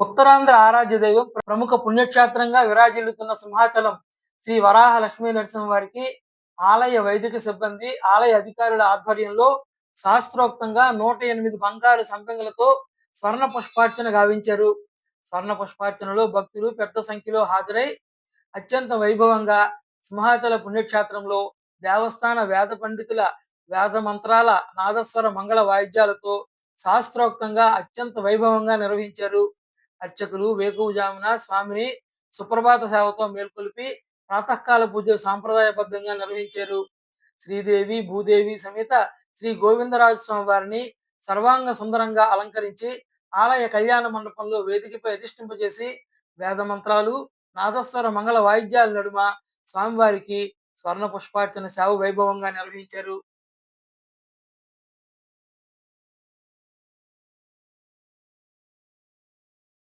ఉత్తరాంధ్ర ఆరాధ్య దైవం ప్రముఖ పుణ్యక్షేత్రంగా విరాజిల్లుతున్న సింహాచలం శ్రీ వరాహ లక్ష్మీ నరసింహ వారికి ఆలయ వైదిక సిబ్బంది ఆలయ అధికారుల ఆధ్వర్యంలో శాస్త్రోక్తంగా నూట ఎనిమిది బంగారు సంపెంగులతో స్వర్ణ పుష్పార్చన గావించారు. స్వర్ణ పుష్పార్చనలో భక్తులు పెద్ద సంఖ్యలో హాజరై అత్యంత వైభవంగా సింహాచల పుణ్యక్షేత్రంలో దేవస్థాన వేద పండితుల వేద మంత్రాల నాదస్వర మంగళ వాయిద్యాలతో శాస్త్రోక్తంగా అత్యంత వైభవంగా నిర్వహించారు. అర్చకులు వేకువజామున స్వామిని సుప్రభాత సేవతో మేల్కొల్పి ప్రాతకాల పూజలు సాంప్రదాయబద్ధంగా నిర్వహించారు. శ్రీదేవి భూదేవి సమేత శ్రీ గోవిందరాజు స్వామి వారిని సర్వాంగ సుందరంగా అలంకరించి ఆలయ కళ్యాణ మండపంలో వేదికపై అధిష్ఠింపజేసి వేద మంత్రాలు నాదస్వర మంగళ వాయిద్యాల నడుమ స్వామివారికి స్వర్ణ పుష్పార్చన సేవ వైభవంగా నిర్వహించారు.